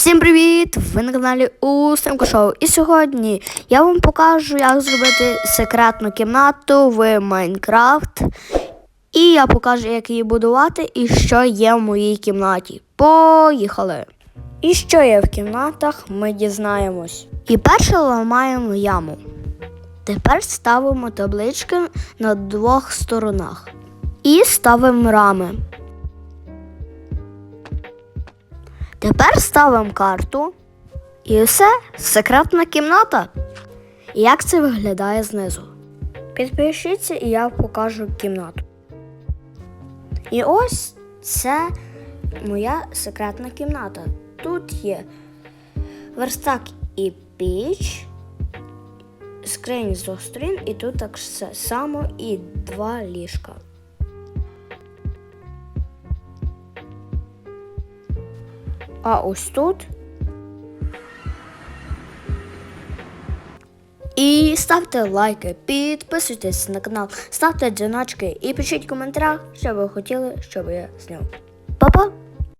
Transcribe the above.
Всім привіт! Ви на каналі Устримко Шоу. І сьогодні я вам покажу, як зробити секретну кімнату в Майнкрафт. І я покажу, як її будувати і що є в моїй кімнаті. Поїхали! І що є в кімнатах, ми дізнаємось. І перше ламаємо яму. Тепер ставимо таблички на двох сторонах. І ставимо рами. Тепер ставимо карту. І все, секретна кімната. Як це виглядає знизу? Підпишіться і я покажу кімнату. І ось це моя секретна кімната. Тут є верстак і піч, скрині з двох сторін, і тут так само і два ліжка. А ось тут. І ставте лайки, підписуйтесь на канал, ставте дзвіночки і пишіть в коментарях, що ви хотіли, щоб я зняв. Па-па!